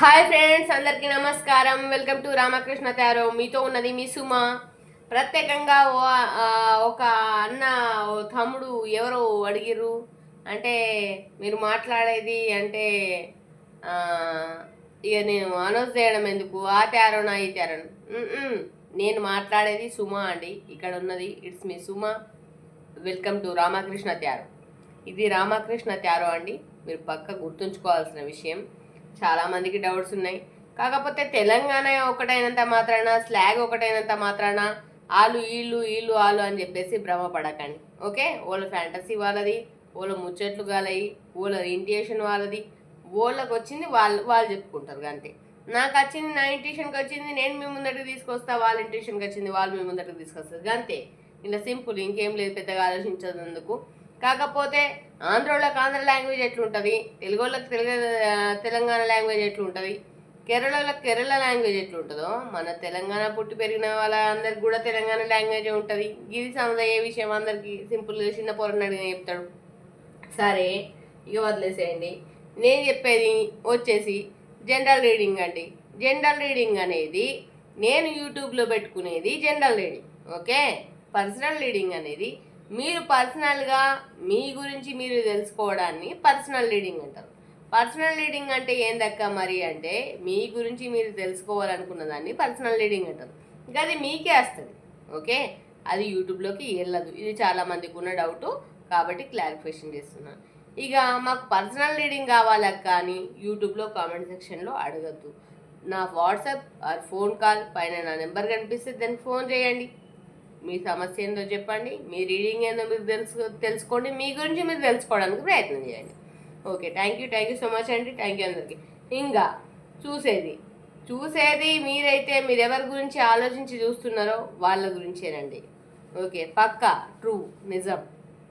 Hi friends అందరికీ నమస్కారం. Welcome to Ramakrishna tarot. మీతో ఉన్నది మీ సుమ. ప్రత్యేకంగా ఓ ఒక అన్న ఓ తమ్ముడు ఎవరో అడిగిర్రు. అంటే మీరు మాట్లాడేది అంటే ఇక నేను అనౌన్స్ చేయడం ఎందుకు? ఆ తారో నా ఈ తారో. నేను మాట్లాడేది సుమ అండి. ఇక్కడ ఉన్నది it's me Suma. Welcome to Ramakrishna tarot ఇది రామకృష్ణ త్యారో అండి. మీరు పక్క గుర్తుంచుకోవాల్సిన విషయం. చాలా మందికి డౌట్స్ ఉన్నాయి. కాకపోతే తెలంగాణ ఒకటైనంత మాత్రాన స్లాగ్ ఒకటైనంత మాత్రాన ఆలు వీళ్ళు వీళ్ళు ఆలు అని చెప్పేసి భ్రమపడకండి ఓకే? వాళ్ళ ఫ్యాంటసీ వాళ్ళది వాళ్ళ ముచ్చట్లు గాలయి వాళ్ళ ఇంటియేషన్ వాళ్ళది వాళ్ళకి వచ్చింది వాళ్ళు వాళ్ళు చెప్పుకుంటారు అంతే నాకు వచ్చింది నా ఇంటిషన్కి వచ్చింది నేను మీ ముందరికి తీసుకొస్తా వాళ్ళ ఇంటిషన్కి వచ్చింది వాళ్ళు మీ ముందరికి తీసుకొస్తారు. అంతే ఇలా సింపుల్ ఇంకేం లేదు పెద్దగా ఆలోచించేందుకు కాకపోతే ఆంధ్రోళ్ళకి ఆంధ్ర లాంగ్వేజ్ ఎట్లుంటుంది? తెలుగు వాళ్ళకి తెలుగు తెలంగాణ లాంగ్వేజ్ ఎట్లుంటుంది? కేరళలోకి కేరళ లాంగ్వేజ్ ఎట్లుంటుందో మన తెలంగాణ పుట్టి పెరిగిన వాళ్ళందరికి కూడా తెలంగాణ లాంగ్వేజ్ ఉంటుంది. ఇది సమదయ్యే విషయం అందరికి సింపుల్గా చిన్న పొరని అడిగిన చెప్తాడు. సరే ఇక వదిలేసేయండి. నేను చెప్పేది వచ్చేసి జనరల్ రీడింగ్ అండి. జనరల్ రీడింగ్ అనేది నేను యూట్యూబ్లో పెట్టుకునేది general reading okay? Personal reading అనేది మీరు పర్సనల్గా మీ గురించి మీరు తెలుసుకోవడాన్ని పర్సనల్ రీడింగ్ అంటారు. పర్సనల్ రీడింగ్ అంటే ఏందక్క మరి అంటే మీ గురించి మీరు తెలుసుకోవాలనుకున్న దాన్ని పర్సనల్ రీడింగ్ అంటారు. ఇంకా అది మీకే వస్తుంది ఓకే? అది యూట్యూబ్లోకి వెళ్ళదు. ఇది చాలామందికి ఉన్న డౌట్ కాబట్టి క్లారిఫికేషన్ చేస్తున్నాను ఇక మాకు పర్సనల్ రీడింగ్ కావాలక్క కానీ యూట్యూబ్లో కామెంట్ సెక్షన్లో అడగద్దు. నా వాట్సాప్ ఆర్ ఫోన్ కాల్ పైన నా నెంబర్ కనిపిస్తే దానికి ఫోన్ చేయండి. మీ సమస్య ఏందో చెప్పండి మీ రీడింగ్ ఏందో మీరు తెలుసు తెలుసుకోండి మీ గురించి మీరు తెలుసుకోవడానికి ప్రయత్నం చేయండి. Okay thank you thank you so much అండి థ్యాంక్ యూ అందరికీ. ఇంకా చూసేది. చూసేది మీరైతే మీరు ఎవరి గురించి ఆలోచించి చూస్తున్నారో వాళ్ళ గురించేనండి. ఓకే పక్కా ట్రూ నిజం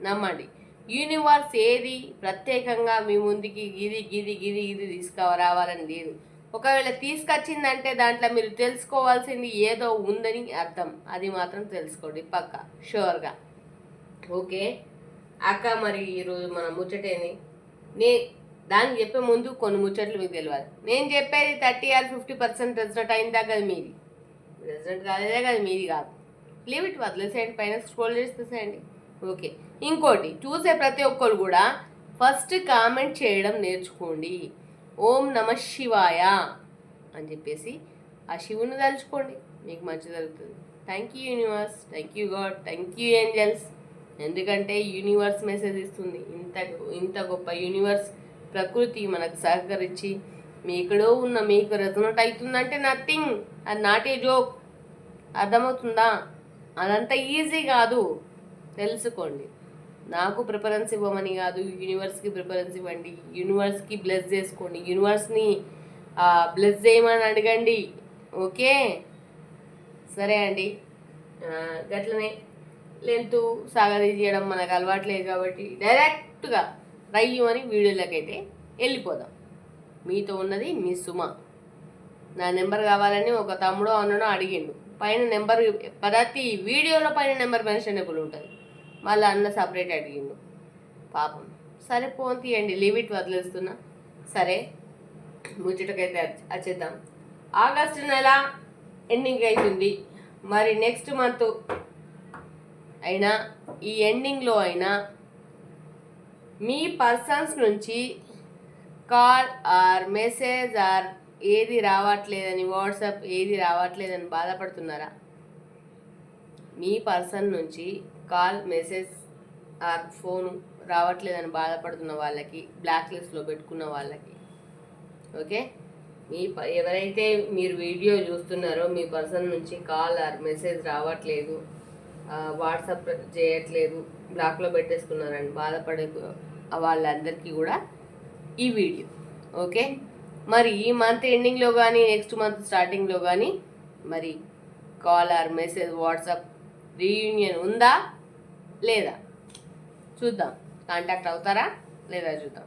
నమ్మండి. యూనివర్స్ ఏది ప్రత్యేకంగా మీ ముందుకి గిది గిది గిది గిది తీసుకురావాలని లేదు. ఒకవేళ తీసుకొచ్చిందంటే దాంట్లో మీరు తెలుసుకోవాల్సింది ఏదో ఉందని అర్థం. అది మాత్రం తెలుసుకోండి పక్క షూర్గా. ఓకే? అక్క మరి ఈరోజు మన ముచ్చటేని నే దానికి చెప్పే ముందు కొన్ని ముచ్చట్లు మీకు తెలియాలి నేను చెప్పేది thirty or fifty percent result అయిందా కదా మీది. రిజల్ట్ కాలేదే కదా మీది కాదు. లిమిట్ వదిలేసేయండి పైన స్క్రోల్ చేసేసేయండి. ఓకే. ఇంకోటి చూసే ప్రతి ఒక్కరు కూడా ఫస్ట్ కామెంట్ చేయడం నేర్చుకోండి. ఓం నమ శివాయ అని చెప్పేసి ఆ శివుని తలుచుకోండి. మీకు మంచి జరుగుతుంది. Thank you universe thank you god thank you angels ఎందుకంటే యూనివర్స్ మెసేజ్ ఇస్తుంది. ఇంత ఇంత గొప్ప యూనివర్స్ ప్రకృతి మనకు సహకరించి మీకుడో ఉన్న మీకు రెజనోట్ అవుతుందంటే నథింగ్ అది నాటే జోక్ అర్థమవుతుందా? అదంతా ఈజీ కాదు. తెలుసుకోండి. నాకు ప్రిఫరెన్స్ ఇవ్వమని కాదు యూనివర్స్కి ప్రిఫరెన్స్ ఇవ్వండి. యూనివర్స్కి బ్లెస్ చేసుకోండి. యూనివర్స్ని బ్లెస్ చేయమని అడగండి. ఓకే? సరే అండి. గట్లనే లెంత్ సాగదీ చేయడం మనకు అలవాట్లేదు కాబట్టి డైరెక్ట్గా రయ్యు అని వీడియోలకైతే వెళ్ళిపోదాం. మీతో ఉన్నది మీ సుమ. నా నెంబర్ కావాలని ఒక తమ్ముడు అన్నను అడిగిండు. పైన నెంబర్ ప్రతి వీడియోలో పైన నెంబర్ మెన్షనబుల్ ఉంటుంది. మళ్ళీ అన్న సపరేట్ అడిగిండు. పాపం. సరే ఫోన్ తీయండి లిమిట్ వదిలేస్తున్నా. సరే ముచ్చటకైతే వచ్చేద్దాం ఆగస్టు నెల ఎండింగ్ అవుతుంది మరి నెక్స్ట్ మంత్ అయినా ఈ ఎండింగ్లో అయినా మీ పర్సన్స్ నుంచి కాల్ ఆర్ మెసేజ్ ఆర్ ఏది రావట్లేదని వాట్సాప్ ఏది రావట్లేదని బాధపడుతున్నారా? మీ పర్సన్ నుంచి కాల్ మెసేజ్ ఆర్ ఫోన్ రావట్లేదని బాధపడుతున్న వాళ్ళకి బ్లాక్ లిస్ట్లో పెట్టుకున్న వాళ్ళకి. ఓకే? మీ ప- ఎవరైతే మీరు వీడియో చూస్తున్నారో మీ పర్సన్ నుంచి కాల్ ఆర్ మెసేజ్ రావట్లేదు వాట్సాప్ చేయట్లేదు బ్లాక్లో పెట్టేసుకున్నారని బాధపడే వాళ్ళందరికీ కూడా ఈ వీడియో. ఓకే? మరి ఈ మంత్ ఎండింగ్లో కానీ నెక్స్ట్ మంత్ స్టార్టింగ్లో కానీ మరి call or message WhatsApp reunion ఉందా? లేదా? చూద్దాం. కాంటాక్ట్ అవుతారా? లేదా చూద్దాం.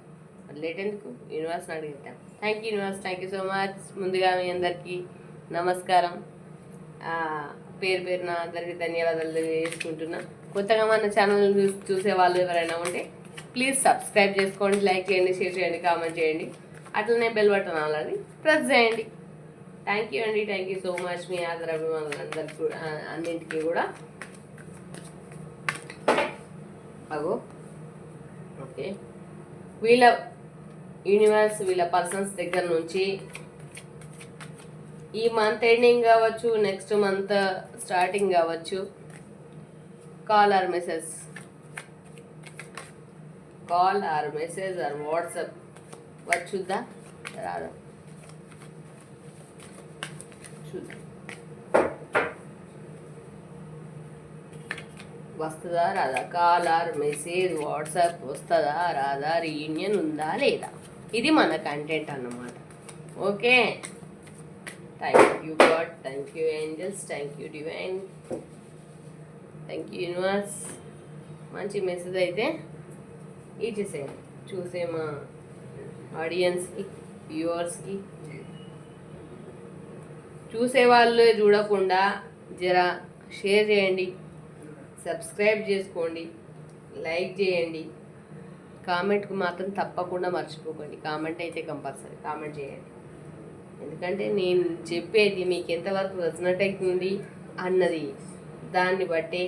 లేట్ ఎందుకు యూనివర్స్ని అడిగిద్దాం. Thank you universe thank you so much ముందుగా మీ అందరికీ నమస్కారం. పేరు పేరున అందరికీ ధన్యవాదాలు తెలియజేసుకుంటున్నా. కొత్తగా మన ఛానల్ చూసే వాళ్ళు ఎవరైనా ఉంటే ప్లీజ్ సబ్స్క్రైబ్ చేసుకోండి లైక్ చేయండి షేర్ చేయండి కామెంట్ చేయండి. అట్లనే బెల్ బటన్ ఆల్రెడీ ప్రెస్ చేయండి. థ్యాంక్ యూ అండి. థ్యాంక్ యూ సో మచ్ మీ ఆదర అభిమానులందరికీ కూడా అన్నింటికీ కూడా. అగో. ఓకే. వీళ్ళ యూనివర్స్ వీళ్ళ పర్సన్స్ దగ్గర నుంచి ఈ మంత్ ఎండింగ్ కావచ్చు నెక్స్ట్ మంత్ స్టార్టింగ్ కావచ్చు call or message call or message or WhatsApp వచ్చుద్దా రాదా చూద్దాం వస్తుందా రాదా? కాలర్ మెసేజ్ వాట్సాప్ వస్తుందా రాదా? రీయూనియన్ ఉందా లేదా? ఇది మన కంటెంట్ అన్నమాట. Okay? Thank you god thank you angels thank you divine thank you universe మంచి మెసేజ్ అయితే ఇచ్చేసేయండి. చూసే మా ఆడియన్స్కి వ్యూవర్స్కి చూసే వాళ్ళు చూడకుండా జరా షేర్ చేయండి. సబ్స్క్రైబ్ చేసుకోండి లైక్ చేయండి. కామెంట్కి మాత్రం తప్పకుండా మర్చిపోకండి. కామెంట్ అయితే కంపల్సరీ కామెంట్ చేయండి. ఎందుకంటే నేను చెప్పేది మీకు ఎంతవరకు రెసనెట్ అవుతుంది అన్నది దాన్ని బట్టి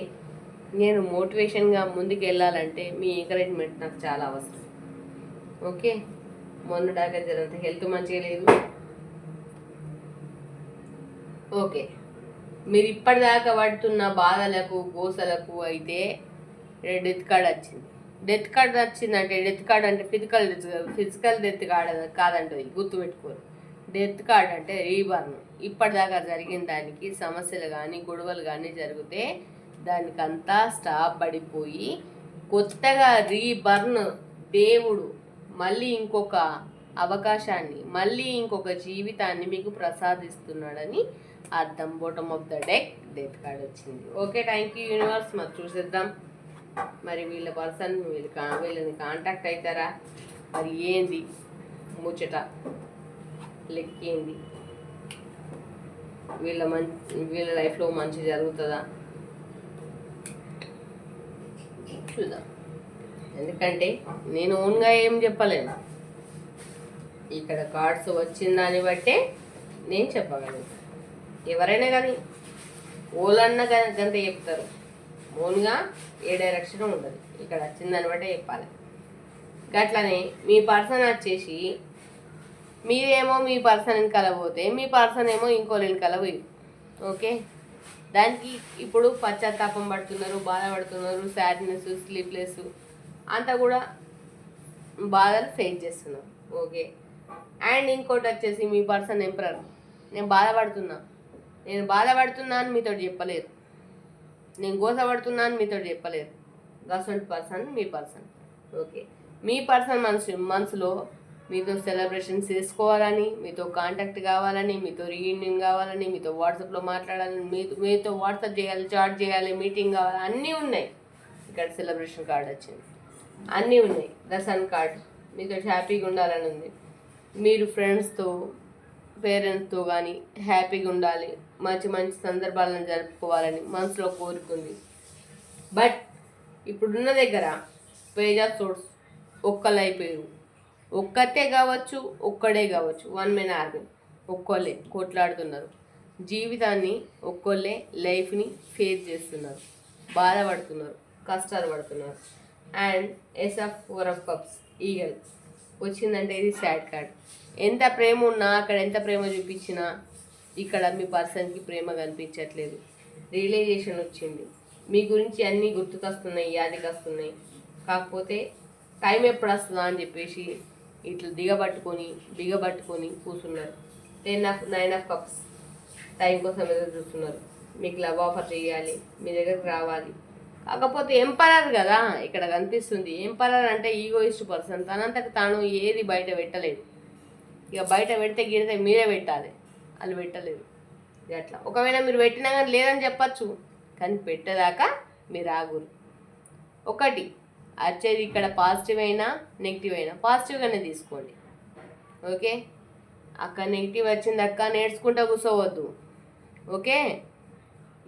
నేను మోటివేషన్గా ముందుకు వెళ్ళాలంటే మీ ఎంకరేజ్మెంట్ నాకు చాలా అవసరం. ఓకే? మొన్న దాకా జరంత హెల్త్ మంచిగా లేదు. ఓకే. మీరు ఇప్పటిదాకా పడుతున్న బాధలకు గోసలకు అయితే డెత్ కార్డ్ వచ్చింది. డెత్ కార్డ్ వచ్చిందంటే డెత్ కార్డ్ అంటే ఫిజికల్ ఫిజికల్ డెత్ కార్డ్ కాదంటది గుర్తుపెట్టుకోరు. డెత్ కార్డ్ అంటే రీబర్న్ ఇప్పటిదాకా జరిగిన దానికి సమస్యలు కానీ గొడవలు కానీ జరిగితే దానికంతా స్టాప్ పడిపోయి కొత్తగా రీబర్న్ దేవుడు మళ్ళీ ఇంకొక అవకాశాన్ని మళ్ళీ ఇంకొక జీవితాన్ని మీకు ప్రసాదిస్తున్నాడని అర్థం. Bottom of the deck death card వచ్చింది. ఓకే థ్యాంక్ యూ యూనివర్స్ మరి చూసేద్దాం. మరి వీళ్ళ పర్సన్ వీళ్ళు కా వీళ్ళని కాంటాక్ట్ అవుతారా మరి ఏంది ముచ్చట? లెక్కేంది వీళ్ళ మంచి వీళ్ళ లైఫ్లో మంచి జరుగుతుందా? చూద్దాం. ఎందుకంటే నేను ఓన్గా ఏం చెప్పలేను. ఇక్కడ కార్డ్స్ వచ్చిన దాన్ని బట్టే నేను చెప్పగలను. ఎవరైనా కానీ ఓలన్న గంత చెప్తారు. ఓన్గా ఏ డైరెక్షన్ ఉండదు. ఇక్కడ వచ్చిన దాన్ని బట్టే చెప్పాలి. గట్లనే మీ పర్సన్ వచ్చేసి మీరేమో మీ పర్సన్ కలబోతే మీ పర్సన్ ఏమో ఇంకో వెనకాల పోయి ఓకే? దానికి ఇప్పుడు పశ్చాత్తాపం పడుతున్నారు బాధపడుతున్నారు సాడ్నెస్ స్లీప్లెస్ అంతా కూడా బాధలు ఫేస్ చేస్తున్నారు ఓకే? అండ్ ఇంకోటి వచ్చేసి మీ పర్సన్ ఎంపరర్. నేను బాధపడుతున్నా. నేను బాధపడుతున్నా అని మీతో చెప్పలేదు. నేను గోసపడుతున్నా అని మీతో చెప్పలేదు. గసంట్ పర్సన్ మీ పర్సన్. ఓకే. మీ పర్సన్ మనసు మనసులో మీతో సెలబ్రేషన్ చేసుకోవాలని మీతో కాంటాక్ట్ కావాలని మీతో రీయూనియన్ కావాలని మీతో వాట్సాప్లో మాట్లాడాలని మీతో మీతో వాట్సాప్ చేయాలి చాట్ చేయాలి మీటింగ్ కావాలి అన్నీ ఉన్నాయి. ఇక్కడ సెలబ్రేషన్ కార్డ్ వచ్చింది. అన్నీ ఉన్నాయి. The sun card. మీతో హ్యాపీగా ఉండాలని ఉంది. మీరు ఫ్రెండ్స్తో పేరెంట్స్తో కానీ హ్యాపీగా ఉండాలి. మంచి మంచి సందర్భాలను జరుపుకోవాలని మనసులో కోరుకుంది. బట్ ఇప్పుడున్న దగ్గర పేజ్ ఆఫ్ సోర్స్ ఒక్కళ్ళు అయిపోయారు ఒక్కతే కావచ్చు ఒక్కడే కావచ్చు. వన్ మెన్ ఆర్మీ ఒక్కళ్ళే కొట్లాడుతున్నారు. జీవితాన్ని ఒక్కళ్ళే లైఫ్ని ఫేస్ చేస్తున్నారు. బాధపడుతున్నారు. కష్టాలు పడుతున్నారు. And ace of four of cups eagle వచ్చిందంటే ఇది సాడ్ కార్డ్ ఎంత ప్రేమ ఉన్నా అక్కడ ఎంత ప్రేమ చూపించినా ఇక్కడ మీ పర్సన్కి ప్రేమ కనిపించట్లేదు. రియలైజేషన్ వచ్చింది. మీ గురించి అన్నీ గుర్తుకొస్తున్నాయి యాదికి వస్తున్నాయి కాకపోతే టైం ఎప్పుడు వస్తుందా అని చెప్పేసి ఇట్లా దిగబట్టుకొని బిగబట్టుకొని కూర్చున్నారు. Ten of nine of cups time కోసం ఎదురు చూస్తున్నారు. మీకు లవ్ ఆఫర్ చేయాలి మీ దగ్గరకు రావాలి. కాకపోతే ఎంపరర్ కదా? ఇక్కడ కనిపిస్తుంది. ఎంపరర్ అంటే ఈగోయిస్ట్ పర్సన్ తనంతకు తాను ఏది బయట పెట్టలేదు. ఇక బయట పెడితే గిడితే మీరే పెట్టాలి. వాళ్ళు పెట్టలేదు. అట్లా. ఒకవేళ మీరు పెట్టినా కానీ లేదని చెప్పచ్చు. కానీ పెట్టేదాకా మీరు ఆగురు. ఒకటి వచ్చేది ఇక్కడ పాజిటివ్ అయినా నెగిటివ్ అయినా. పాజిటివ్గానే తీసుకోండి. ఓకే? అక్క నెగిటివ్ వచ్చింది అక్క నేర్చుకుంటా కూర్చోవద్దు. ఓకే?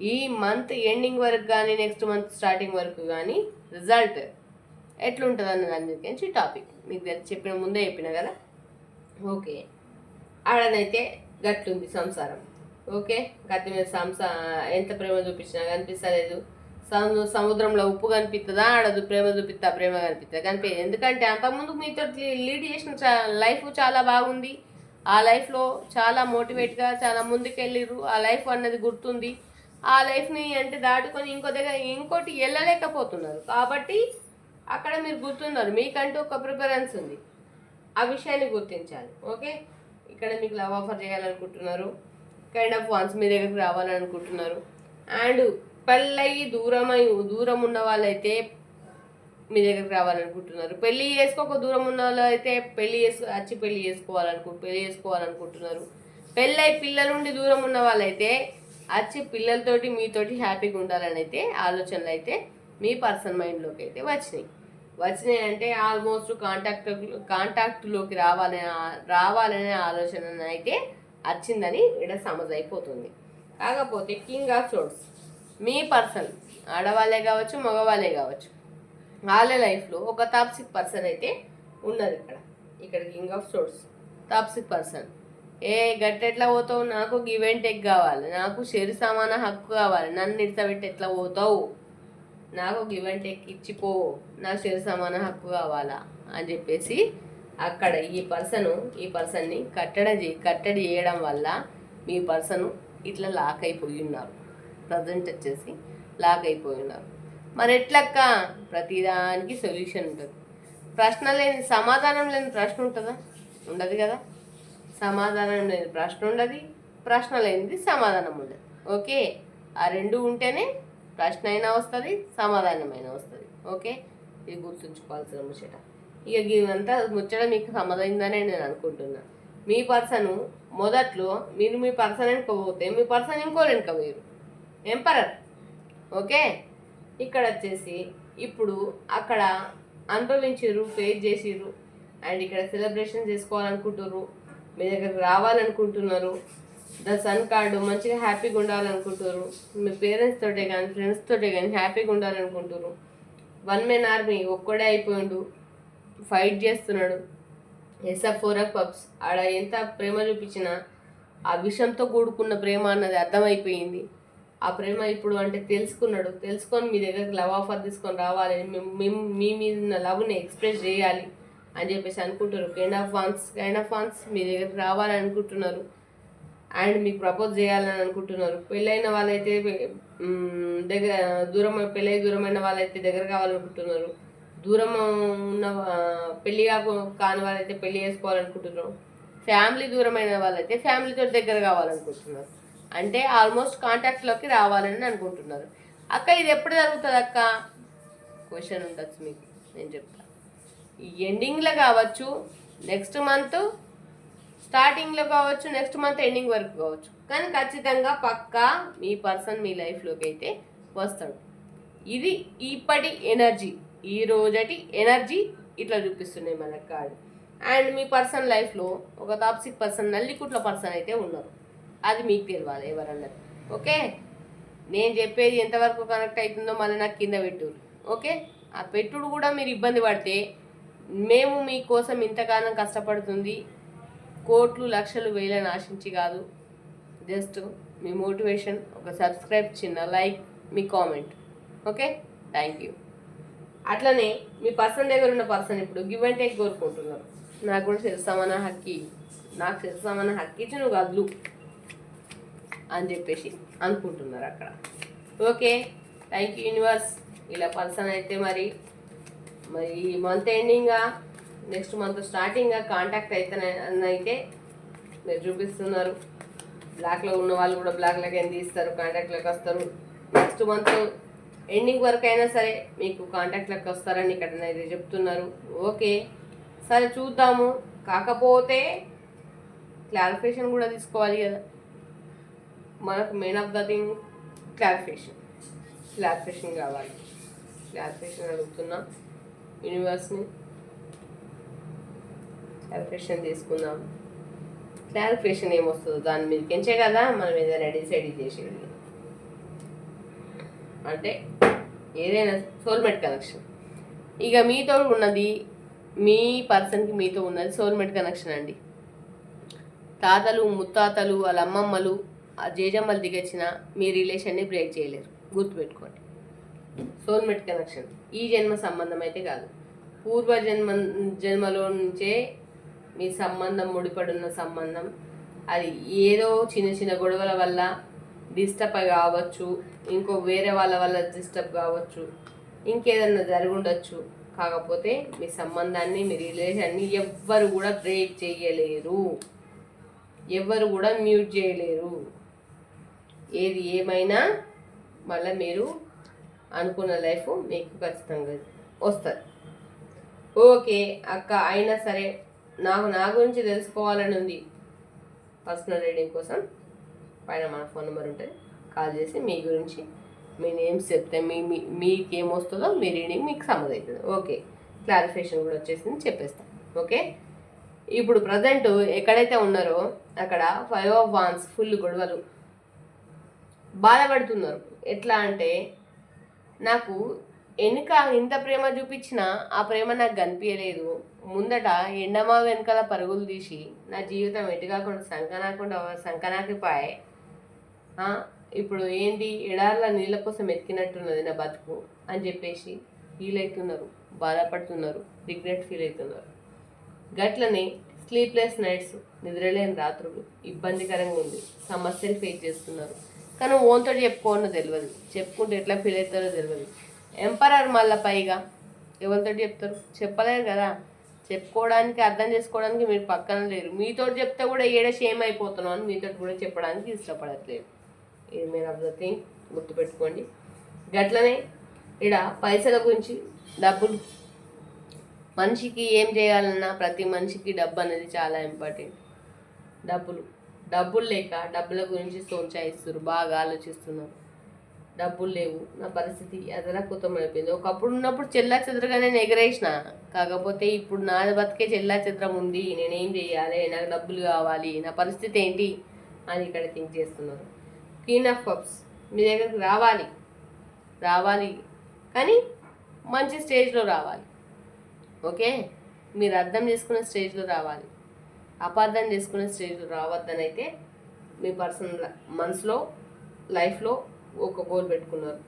ఈ మంత్ ఎండింగ్ వరకు కానీ నెక్స్ట్ మంత్ స్టార్టింగ్ వరకు కానీ రిజల్ట్ ఎట్లుంటుంది అన్న దాని గురించి టాపిక్ మీకు చెప్పిన ముందే చెప్పిన కదా? ఓకే. ఆడనైతే గట్లుంది సంసారం. ఓకే? గట్టి మీద సంసా ఎంత ప్రేమ చూపించినా కనిపిస్తలేదు. సము- సముద్రంలో ఉప్పు కనిపిస్తుందా ఆడదు. ప్రేమ చూపిస్తా ప్రేమ కనిపిస్తా కనిపి ఎందుకంటే అంతకుముందు మీతో లీడ్ చేసిన చా- లైఫ్ చాలా బాగుంది. ఆ లైఫ్లో చాలా మోటివేట్గా చాలా ముందుకెళ్ళిర్రు. ఆ లైఫ్ అన్నది గుర్తుంది. ఆ లైఫ్ని అంటే దాటుకొని ఇంకో దగ్గర ఇంకోటి వెళ్ళలేకపోతున్నారు. కాబట్టి అక్కడ మీరు గుర్తున్నారు మీకంటూ ఒక ప్రిఫరెన్స్ ఉంది. ఆ విషయాన్ని గుర్తించాలి ఓకే? ఇక్కడ మీకు లవ్ ఆఫర్ చేయాలనుకుంటున్నారు. కైండ్ ఆఫ్ వాన్స్ మీ దగ్గరికి రావాలనుకుంటున్నారు. అండ్ పెళ్ళయి దూరమై దూరం ఉన్న వాళ్ళైతే మీ దగ్గరికి రావాలనుకుంటున్నారు. పెళ్ళి చేసుకోక దూరం ఉన్న వాళ్ళు అయితే పెళ్ళి చేసుకో వచ్చి పెళ్ళి చేసుకోవాలనుకు పెళ్ళి చేసుకోవాలనుకుంటున్నారు. పెళ్ళై పిల్లల నుండి దూరం ఉన్న వాళ్ళైతే వచ్చి పిల్లలతోటి మీతోటి హ్యాపీగా ఉండాలని అయితే ఆలోచనలు అయితే మీ పర్సన్ మైండ్లోకి అయితే వచ్చినాయి. వచ్చినాయి అంటే ఆల్మోస్ట్ కాంటాక్ట్ కాంటాక్ట్లోకి రావాలనే రావాలనే ఆలోచన అయితే వచ్చిందని ఇక్కడ సమజ్ అయిపోతుంది. కాకపోతే కింగ్ ఆఫ్ సోడ్స్ మీ పర్సన్ ఆడవాళ్ళే కావచ్చు మగవాళ్ళే కావచ్చు వాళ్ళ లైఫ్లో ఒక టాప్సిక్ పర్సన్ అయితే ఉన్నది ఇక్కడ. ఇక్కడ king of swords toxic person. ఏ గట్టెట్లా పోతావు? నాకు గివ్ అండ్ టెక్ కావాలి. నాకు షేర్ సమాన హక్కు కావాలి. నన్ను ఇడతబెట్టి ఎట్లా పోతావు? నాకు గివ్ అండ్ టెక్ ఇచ్చిపో. నాకు షేర్ సమాన హక్కు కావాలా? అని చెప్పేసి అక్కడ ఈ పర్సన్ ఈ పర్సన్ని కట్టడ కట్టడి చేయడం వల్ల మీ పర్సన్ ఇట్లా లాక్ అయిపోయి ఉన్నారు. ప్రజెంట్ వచ్చేసి లాక్ అయిపోయి ఉన్నారు. మరి ఎట్లక్క? ప్రతిదానికి సొల్యూషన్ ఉంటుంది. ప్రశ్న లేని సమాధానం లేని ప్రశ్న ఉంటుందా? ఉండదు కదా? సమాధానం లేని ప్రశ్న ఉండదు ప్రశ్న లేనిది సమాధానం ఉండదు. ఓకే? ఆ రెండు ఉంటేనే ప్రశ్న అయినా వస్తుంది సమాధానమైనా వస్తుంది. ఓకే? ఇది గుర్తుంచుకోవాల్సిన ముచ్చట. ఇక ఇదంతా ముచ్చట మీకు సమాధైందని నేను అనుకుంటున్నాను మీ పర్సన్ మొదట్లో మీరు మీ పర్సన్ వెనుకపోతే మీ పర్సన్ ఇంకో మీరు ఎంపరర్ ఓకే? ఇక్కడ వచ్చేసి ఇప్పుడు అక్కడ అనుభవించారు ఫేస్ చేసిర్రు. అండ్ ఇక్కడ సెలబ్రేషన్ చేసుకోవాలనుకుంటున్నారు మీ దగ్గరకు రావాలనుకుంటున్నారు. ద సన్ కార్డు మంచిగా హ్యాపీగా ఉండాలనుకుంటున్నారు. మీ పేరెంట్స్ తోటే కానీ ఫ్రెండ్స్ తోటే కానీ హ్యాపీగా ఉండాలనుకుంటున్నారు. వన్ మెన్ ఆర్మీ ఒక్కడే అయిపోయిండు. ఫైట్ చేస్తున్నాడు. ఎస్ఎఫ్ ఫోర్ ఎఫ్ పబ్స్. ఆడ ఎంత ప్రేమ చూపించినా ఆ విషంతో కూడుకున్న ప్రేమ అన్నది అర్థమైపోయింది. ఆ ప్రేమ ఇప్పుడు అంటే తెలుసుకున్నాడు. తెలుసుకొని మీ దగ్గరికి లవ్ ఆఫర్ తీసుకొని రావాలి. మేము మీ మీద ఉన్న లవ్ని ఎక్స్ప్రెస్ చేయాలి. అని చెప్పేసి అనుకుంటారు. Kind of wands kind of wands మీ దగ్గరికి రావాలని అనుకుంటున్నారు అండ్ మీకు ప్రపోజ్ చేయాలని అనుకుంటున్నారు. పెళ్ళైన వాళ్ళైతే దగ్గర దూరం పెళ్ళై దూరమైన వాళ్ళైతే దగ్గర కావాలనుకుంటున్నారు. దూరం ఉన్న పెళ్ళి కాకు కాని వాళ్ళైతే పెళ్ళి చేసుకోవాలనుకుంటున్నారు. ఫ్యామిలీ దూరమైన వాళ్ళైతే ఫ్యామిలీతో దగ్గర కావాలనుకుంటున్నారు. అంటే ఆల్మోస్ట్ కాంటాక్ట్లోకి రావాలని అనుకుంటున్నారు. అక్క ఇది ఎప్పుడు జరుగుతుంది అక్క క్వశ్చన్ ఉండొచ్చు మీకు. నేను చెప్తాను ఎండింగ్లో కావచ్చు నెక్స్ట్ మంత్ స్టార్టింగ్లో కావచ్చు నెక్స్ట్ మంత్ ఎండింగ్ వరకు కావచ్చు. కానీ ఖచ్చితంగా పక్కా మీ పర్సన్ మీ లైఫ్లోకి అయితే వస్తాడు. ఇది ఇప్పటి ఎనర్జీ ఈ రోజటి ఎనర్జీ ఇట్లా చూపిస్తున్నాయి మన కార్డు అండ్ మీ పర్సన్ లైఫ్లో ఒక టాప్సిక్ పర్సన్ నల్లికుట్ల పర్సన్ అయితే ఉన్నారు. అది మీకు తెలియాలి ఎవరన్నది ఓకే? నేను చెప్పేది ఎంతవరకు కనెక్ట్ అవుతుందో మళ్ళీ నాకు కింద పెట్టు. ఓకే? ఆ పెట్టుడు కూడా మీరు ఇబ్బంది పడితే మేము మీకోసం ఇంతకాలం కష్టపడుతుంది. కోట్లు లక్షలు వేలని ఆశించి కాదు. జస్ట్ మీ మోటివేషన్ ఒక సబ్స్క్రైబ్ చిన్న లైక్ మీ కామెంట్. ఓకే? Thank you. అట్లనే మీ పర్సన్ దగ్గర ఉన్న పర్సన్ ఇప్పుడు గివ్ అండ్ టేక్ కోరుకుంటున్నారు నాకు కూడా చేస్తామన్న హక్కి నాకు చేస్తామన్న హక్కి ఇచ్చి నువ్వు కదులు అని చెప్పేసి అనుకుంటున్నారు అక్కడ. ఓకే? Thank you universe. ఇలా పర్సన్ అయితే మరి మరి ఈ మంత్ ఎండింగ్గా నెక్స్ట్ మంత్ స్టార్టింగ్గా కాంటాక్ట్ అయితే అయితే మీరు చూపిస్తున్నారు. బ్లాక్లో ఉన్న వాళ్ళు కూడా బ్లాక్లోకి ఏం తీస్తారు కాంటాక్ట్లోకి వస్తారు. నెక్స్ట్ మంత్ ఎండింగ్ వరకు అయినా సరే మీకు కాంటాక్ట్లోకి వస్తారని ఇక్కడ అయితే చెప్తున్నారు. ఓకే సరే చూద్దాము. కాకపోతే క్లారిఫికేషన్ కూడా తీసుకోవాలి కదా. మనకు main of the thing clarification clarification కావాలి. క్లారిఫికేషన్ అడుగుతున్నా. యూనివర్స్ని క్లారిఫికేషన్ తీసుకుందాం. క్లారిఫికేషన్ ఏమొస్తుందో దాని మీద పెంచే కదా మనం ఏదైనా డిసైడ్ చేసేది. అంటే ఏదైనా సోల్మేట్ కనెక్షన్. ఇక మీతో ఉన్నది మీ పర్సన్కి మీతో ఉన్నది సోల్మేట్ కనెక్షన్ అండి. తాతలు ముత్తాతలు వాళ్ళ అమ్మమ్మలు ఆ జేజమ్మలు దిగొచ్చిన మీ రిలేషన్ని బ్రేక్ చేయలేరు. గుర్తుపెట్టుకోండి. Soulmate connection. ఈ జన్మ సంబంధం అయితే కాదు. పూర్వ జన్మ జన్మలో నుంచే మీ సంబంధం ముడిపడున్న సంబంధం. అది ఏదో చిన్న చిన్న గొడవల వల్ల డిస్టర్బ్ కావచ్చు ఇంకో వేరే వాళ్ళ వల్ల డిస్టర్బ్ కావచ్చు ఇంకేదన్నా జరుగుండొచ్చు. కాకపోతే మీ సంబంధాన్ని మీ రిలేషన్ని ఎవ్వరు కూడా బ్రేక్ చేయలేరు. ఎవ్వరు కూడా మ్యూట్ చేయలేరు. ఏది ఏమైనా మళ్ళీ మీరు అనుకున్న లైఫ్ మీకు ఖచ్చితంగా వస్తుంది. ఓకే అక్క అయినా సరే నాకు నా గురించి తెలుసుకోవాలని ఉంది. పర్సనల్ రీడింగ్ కోసం పైన మన ఫోన్ నెంబర్ ఉంటుంది కాల్ చేసి మీ గురించి మీ నేమ్స్ చెప్తే మీ మీ మీకు ఏమొస్తుందో మీ రీడింగ్ మీకు సమదవుతుంది ఓకే క్లారిఫికేషన్ కూడా వచ్చేసింది చెప్పేస్తాం. ఓకే? ఇప్పుడు ప్రజెంట్ ఎక్కడైతే ఉన్నారో అక్కడ ఫైవ్ ఆఫ్ వాన్స్ ఫుల్ గొడవలు బాధపడుతున్నారు. ఎట్లా అంటే నాకు వెనుక ఇంత ప్రేమ చూపించినా ఆ ప్రేమ నాకు కనిపించలేదు ముందట ఎండమా వెనకాల పరుగులు తీసి నా జీవితం ఎటు కాకుండా సంకనాకుండా సంకనాకిపాయే ఇప్పుడు ఏంటి ఎడార్ల నీళ్ళ కోసం ఎత్తికినట్టున్నది నా బతుకు అని చెప్పేసి ఫీల్ అవుతున్నారు బాధపడుతున్నారు రిగ్రెట్ ఫీల్ అవుతున్నారు గట్లనే స్లీప్లెస్ నైట్స్ నిద్రలేని రాత్రులు ఇబ్బందికరంగా ఉంది సమస్యలు ఫేస్ చేస్తున్నారు కానీ ఓన్తో చెప్పుకోనో తెలియదు చెప్పుకుంటే ఎట్లా ఫీల్ అవుతారో తెలియదు ఎంపరర్ మళ్ళీ పైగా. ఎవరితోటి చెప్తారు? చెప్పలేరు కదా. చెప్పుకోవడానికి అర్థం చేసుకోవడానికి మీరు పక్కన లేరు. మీతో చెప్తే కూడా ఏడ షేమ్ అయిపోతున్నాం అని మీతో కూడా చెప్పడానికి ఇష్టపడట్లేదు. ఇది మీరు ఆఫ్ ద థింగ్ గుర్తుపెట్టుకోండి. గట్లనే ఇక్కడ పైసల గురించి డబ్బులు మనిషికి ఏం చేయాలన్నా ప్రతి మనిషికి డబ్బు అనేది చాలా ఇంపార్టెంట్ డబ్బులు. డబ్బులు లేక డబ్బుల గురించి సోచాయిస్తున్నారు బాగా ఆలోచిస్తున్నారు. డబ్బులు లేవు నా పరిస్థితి అదరకుతం అయిపోయింది ఒకప్పుడు ఉన్నప్పుడు చెల్లా చెదరగా నేను ఎగరేసిన. కాకపోతే ఇప్పుడు నా బతికే చెల్లా చెదరం ఉంది నేనేం చేయాలి నాకు డబ్బులు కావాలి నా పరిస్థితి ఏంటి అని ఇక్కడ థింక్ చేస్తున్నారు. క్వీన్ ఆఫ్ కప్స్ మీ దగ్గరికి రావాలి. రావాలి. కానీ మంచి స్టేజ్లో రావాలి. ఓకే? మీరు అర్థం చేసుకునే స్టేజ్లో రావాలి. అపార్థం చేసుకునే స్టేజ్లో రావద్దని అయితే మీ పర్సనల్ మనసులో లైఫ్లో ఒక గోల్ పెట్టుకున్నారు.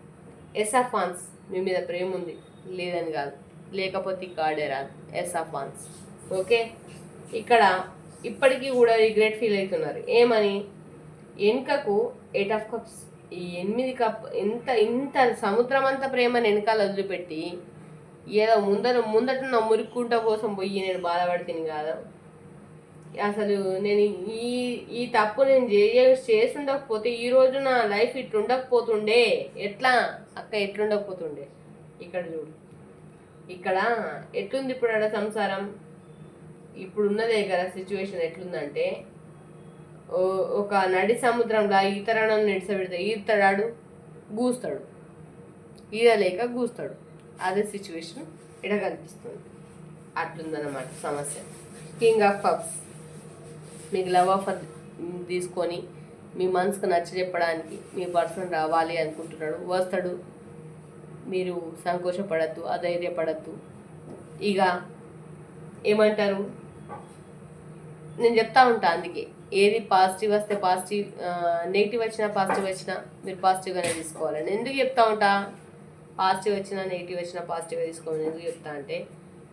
ఎస్ఆర్ ఫాన్స్ మీ మీద ప్రేమ ఉంది లేదని కాదు. లేకపోతే ఈ కార్డే రాదు. ఎస్ఆర్ ఫాన్స్. ఓకే? ఇక్కడ ఇప్పటికీ కూడా రిగ్రెట్ ఫీల్ అవుతున్నారు. ఏమని? వెనుకకు ఎయిట్ ఆఫ్ కప్స్. ఈ ఎనిమిది కప్ ఎంత ఇంత సముద్రం అంత ప్రేమను వెనకాల వదిలిపెట్టి ఏదో ముందర ముందట నా మురుక్కుంట కోసం పోయి నేను బాధపడితే కాదు? అసలు నేను ఈ ఈ తప్పు నేను చేయ చేస్తుండకపోతే ఈ రోజు నా లైఫ్ ఇట్లుండకపోతుండే. ఎట్లా? అక్క ఎట్లుండకపోతుండే? ఇక్కడ చూడు. ఇక్కడ ఎట్లుంది ఇప్పుడు ఆడ సంసారం? ఇప్పుడు ఉన్నదే కదా సిచ్యువేషన్ ఎట్లుందంటే ఓ- ఒక నడి సముద్రంలో ఈతరణం నిడిసబెడితే ఈతడాడు గూస్తాడు. ఈదలేక గూస్తాడు. అదే సిచ్యువేషన్ ఇక్కడ కనిపిస్తుంది అట్లుందన్నమాట సమస్య. King of cups. మీకు లవ్ ఆఫర్ తీసుకొని మీ మనసుకు నచ్చ చెప్పడానికి మీ పర్సన్ రావాలి అనుకుంటున్నాడు. వస్తాడు. మీరు సంకోచపడద్దు అధైర్యపడద్దు. ఇక ఏమంటారు? నేను చెప్తా ఉంటా అందుకే. ఏది పాజిటివ్ వస్తే పాజిటివ్ నెగిటివ్ వచ్చినా పాజిటివ్ వచ్చినా మీరు పాజిటివ్గానే తీసుకోవాలి. నేను ఎందుకు చెప్తా ఉంటా? పాజిటివ్ వచ్చినా నెగిటివ్ వచ్చినా పాజిటివ్గా తీసుకోమని ఎందుకు చెప్తా అంటే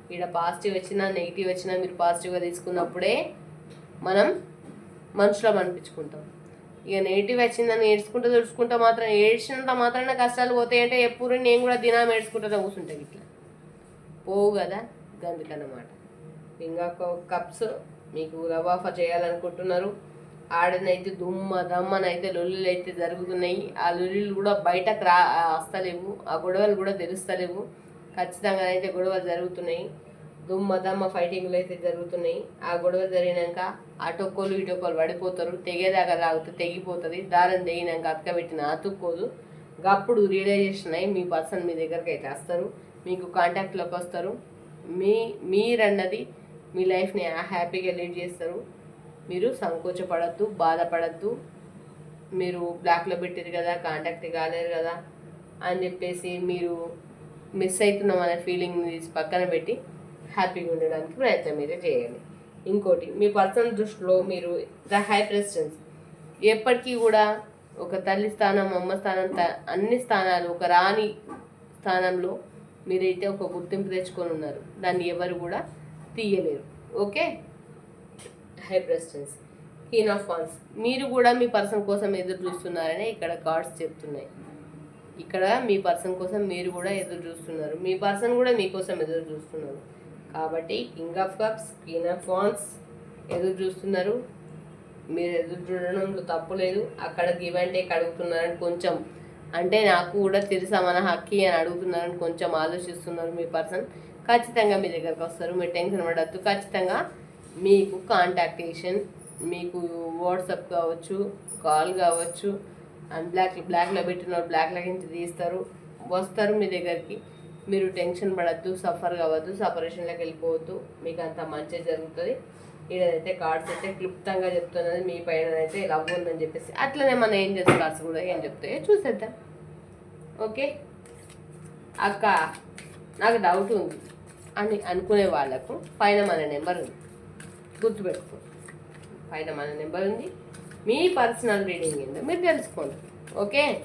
ఇక్కడ పాజిటివ్ వచ్చినా నెగిటివ్ వచ్చినా మీరు పాజిటివ్గా తీసుకున్నప్పుడే మనం మనుషులం అనిపించుకుంటాం. ఇక నెగిటివ్ వచ్చిందని ఏడ్చుకుంటూ తుడుచుకుంటూ మాత్రం ఏడ్చినంత మాత్రాన కష్టాలు పోతాయంటే ఎప్పుడు నేను కూడా దినం ఏడ్చుకుంటా కూర్చుంటుంది ఇట్లా. పోవు కదా గందుకన్నమాట. ఇంకా కప్స్ మీకు రవాఫా ఆఫర్ చేయాలనుకుంటున్నారు. ఆడనైతే దుమ్మ దమ్మనైతే లొల్లులు అయితే జరుగుతున్నాయి. ఆ లొల్లులు కూడా బయటకు రా వస్తలేవు. ఆ గొడవలు కూడా తెలుస్తలేవు. ఖచ్చితంగా అయితే గొడవలు జరుగుతున్నాయి. దుమ్మదమ్మ ఫైటింగ్లు అయితే జరుగుతున్నాయి. ఆ గొడవ జరిగినాక అటొక్కలు ఇటొక్కలు పడిపోతారు. తెగేదాకా తాగితే తెగిపోతుంది. దారం తెగినాక అతకబెట్టిన అతుక్కోదు గప్పుడు రియలైజేషన్ అయ్యి మీ పర్సన్ మీ దగ్గరికి అయితే వస్తారు. మీకు కాంటాక్ట్లోకి వస్తారు. మీ మీరన్నది మీ లైఫ్ని హ్యాపీగా లీడ్ చేస్తారు. మీరు సంకోచపడద్దు బాధపడద్దు. మీరు బ్లాక్లో పెట్టారు కదా కాంటాక్ట్ కాలేరు కదా అని చెప్పేసి మీరు మిస్ అవుతున్నాం అనే ఫీలింగ్ తీసి పక్కన పెట్టి హ్యాపీగా ఉండడానికి ప్రయత్నం అయితే చేయండి. ఇంకోటి మీ పర్సనల్ దృష్టిలో మీరు ద హై ప్రెసిడెన్స్. ఎప్పటికీ కూడా ఒక తల్లి స్థానం అమ్మ స్థానం అన్ని స్థానాలు ఒక రాణి స్థానంలో మీరైతే ఒక గుర్తింపు తెచ్చుకొని ఉన్నారు. దాన్ని ఎవరు కూడా తీయలేరు. Okay? High priestess queen of wands. మీరు కూడా మీ పర్సన్ కోసం ఎదురు చూస్తున్నారని ఇక్కడ కార్డ్స్ చెప్తున్నాయి. ఇక్కడ మీ పర్సన్ కోసం మీరు కూడా ఎదురు చూస్తున్నారు. మీ పర్సన్ కూడా మీకోసం ఎదురు చూస్తున్నారు. కాబట్టి king of cups queen of fans ఎదురు చూస్తున్నారు. మీరు ఎదురు చూడడంలో తప్పు లేదు. అక్కడ గివ్ అండ్ టేక్ అడుగుతున్నారని కొంచెం అంటే నాకు కూడా తెలుసా మన హక్కి అని అడుగుతున్నారని కొంచెం ఆలోచిస్తున్నారు మీ పర్సన్ ఖచ్చితంగా మీ దగ్గరకు వస్తారు మీరు టెన్షన్ పడద్దు. ఖచ్చితంగా మీకు కాంటాక్టేషన్ మీకు వాట్సాప్ కావచ్చు కాల్ కావచ్చు అండ్ బ్లాక్ బ్లాక్లో పెట్టిన బ్లాక్లో నుంచి తీస్తారు. వస్తారు మీ దగ్గరికి. మీరు టెన్షన్ పడద్దు సఫర్ కావద్దు సపరేషన్లోకి వెళ్ళిపోవద్దు మీకు అంత మంచి జరుగుతుంది. ఈడైతే కార్డ్స్ అయితే క్లుప్తంగా చెప్తున్నది మీ పైన అయితే లవ్ ఉందని చెప్పేసి. అట్లనే మన చేస్తాం? కార్డ్స్ కూడా ఏం చెప్తాయో చూసేద్దాం. ఓకే? అక్క నాకు డౌట్ ఉంది. అని అనుకునే వాళ్ళకు పైన మన నెంబర్ ఉంది. గుర్తుపెట్టుకో. పైన మన నెంబర్ ఉంది. మీ పర్సనల్ రీడింగ్ ఏందో మీరు తెలుసుకోండి. ఓకే?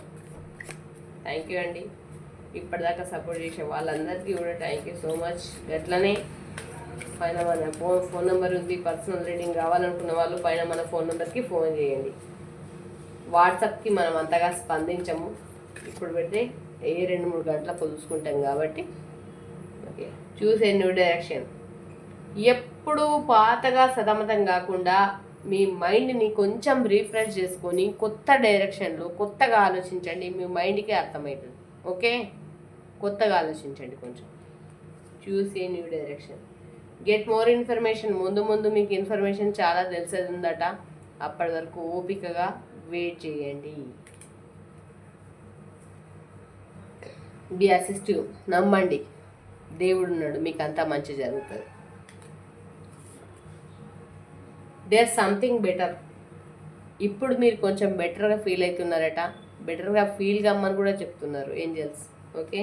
థ్యాంక్ యూ అండి. ఇప్పటిదాకా సపోర్ట్ చేసే వాళ్ళందరికీ కూడా థ్యాంక్ యూ సో మచ్ గట్లనే పైన మన ఫోన్ ఫోన్ నెంబర్ ఉంది పర్సనల్ రీడింగ్ కావాలనుకున్న వాళ్ళు పైన మన ఫోన్ నెంబర్కి ఫోన్ చేయండి. వాట్సాప్కి మనం అంతగా స్పందించము. ఇప్పుడు పెడితే ఏ రెండు మూడు గంటలకు చూసుకుంటాం కాబట్టి. ఓకే చూసే న్యూ డైరెక్షన్ ఎప్పుడూ పాతగా సతమతం కాకుండా మీ మైండ్ని కొంచెం రీఫ్రెష్ చేసుకొని కొత్త డైరెక్షన్లో కొత్తగా ఆలోచించండి మీ మైండ్కి అర్థమవుతుంది. ఓకే? కొత్తగా ఆలోచించండి కొంచెం. చూసే new direction get more information ముందు ముందు మీకు ఇన్ఫర్మేషన్ చాలా తెలిసేది ఉందట అప్పటి వరకు ఓపికగా వెయిట్ చేయండి. బి అసిస్టివ్ నమ్మండి. దేవుడు ఉన్నాడు మీకు అంతా మంచి జరుగుతుంది. దేర్ సంథింగ్ బెటర్ ఇప్పుడు మీరు కొంచెం బెటర్గా ఫీల్ అవుతున్నారట. బెటర్గా ఫీల్ కమ్మని కూడా చెప్తున్నారు ఏంజల్స్ ఓకే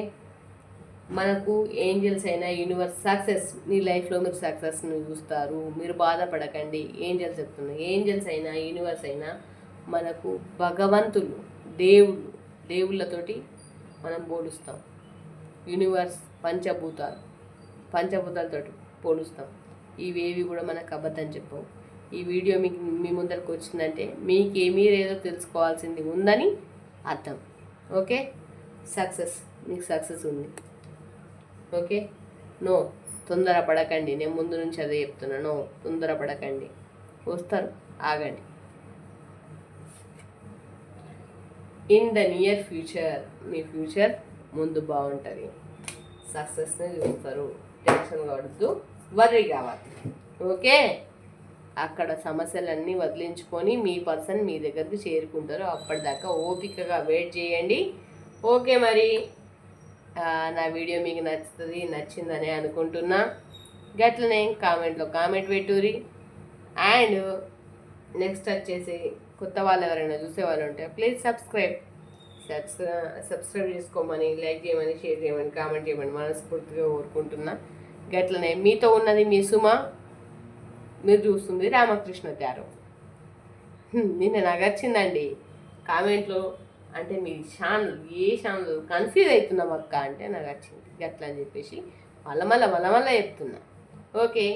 మనకు ఏంజల్స్ అయినా యూనివర్స్ సక్సెస్ మీ లైఫ్లో మీరు సక్సెస్ని చూస్తారు మీరు బాధపడకండి ఏంజల్స్ చెప్తున్నారు ఏంజల్స్ అయినా యూనివర్స్ అయినా మనకు భగవంతులు దేవుళ్ళు దేవుళ్ళతోటి మనం పోలుస్తాం. యూనివర్స్ పంచభూతాలు పంచభూతాలతోటి పోలుస్తాం. ఇవేవి కూడా మనకు అబద్ధం చెప్పవు. ఈ వీడియో మీకు మీ ముందరకు వచ్చిందంటే మీకు ఏమీ లేదో తెలుసుకోవాల్సింది ఉందని అర్థం. ఓకే? సక్సెస్ మీకు సక్సెస్ ఉంది. ఓకే? నో. తొందర పడకండి. నేను ముందు నుంచి అదే చెప్తున్నా. నో. తొందర పడకండి. వస్తారు. ఆగండి. ఇన్ ద నియర్ ఫ్యూచర్ మీ ఫ్యూచర్ ముందు బాగుంటుంది. సక్సెస్ని చూస్తారు. టెన్షన్ పడద్దు. వర్రీ కావాలి. ఓకే? అక్కడ సమస్యలన్నీ వదిలించుకొని మీ పర్సన్ మీ దగ్గరికి చేరుకుంటారు. అప్పటిదాకా ఓపికగా వెయిట్ చేయండి. ఓకే మరి. నా వీడియో మీకు నచ్చుతుంది నచ్చిందని అనుకుంటున్నా. గట్లనే కామెంట్లో కామెంట్ పెట్టురి అండ్ నెక్స్ట్ వచ్చేసి కొత్త వాళ్ళు ఎవరైనా చూసేవాళ్ళు ఉంటే ప్లీజ్ సబ్స్క్రైబ్. సబ్స్క్రైబ్ సబ్స్క్రైబ్ చేసుకోమని లైక్ చేయమని షేర్ చేయమని కామెంట్ చేయమని మనస్ఫూర్తిగా కోరుకుంటున్నా. గట్లనే మీతో ఉన్నది మీ సుమ. మీరు చూస్తుంది రామకృష్ణ గారు. నిన్న నగర్చిందండి కామెంట్లో అంటే మీ ఛానల్ ఏ ఛానల్ కన్ఫ్యూజ్ అవుతున్నాం అక్క అంటే నాకు వచ్చింది అట్లా అని చెప్పేసి మళ్ళా మలమల మళ్ళా చెప్తున్నా. ఓకే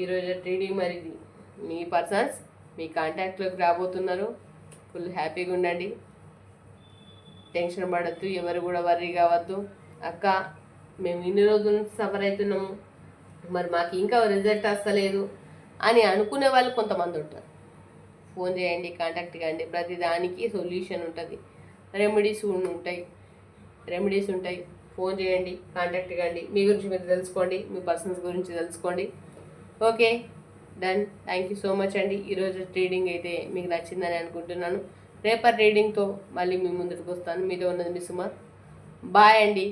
ఈరోజు ట్రేడింగ్ మరి మీ పర్సన్స్ మీ కాంటాక్ట్లోకి రాబోతున్నారు. ఫుల్ హ్యాపీగా ఉండండి. టెన్షన్ పడద్దు ఎవరు కూడా వర్రీ కావద్దు. అక్క మేము ఇన్ని రోజుల నుంచి సఫర్ అవుతున్నాము. మరి మాకు ఇంకా రిజల్ట్ వస్తలేదు అని అనుకునే వాళ్ళు కొంతమంది ఉంటారు. ఫోన్ చేయండి కాంటాక్ట్ కాండి ప్రతి దానికి సొల్యూషన్ ఉంటుంది. రెమెడీస్ ఉంటాయి. రెమెడీస్ ఉంటాయి. ఫోన్ చేయండి కాంటాక్ట్ కండి మీ గురించి మీరు తెలుసుకోండి మీ పర్సన్స్ గురించి తెలుసుకోండి. Okay done. Thank you so much అండి. ఈరోజు రీడింగ్ అయితే మీకు నచ్చిందని అనుకుంటున్నాను. రేపటి రీడింగ్తో మళ్ళీ మీ ముందుకు వస్తాను. మీతో ఉన్నది మీ సుమార్ బాయ్ అండి.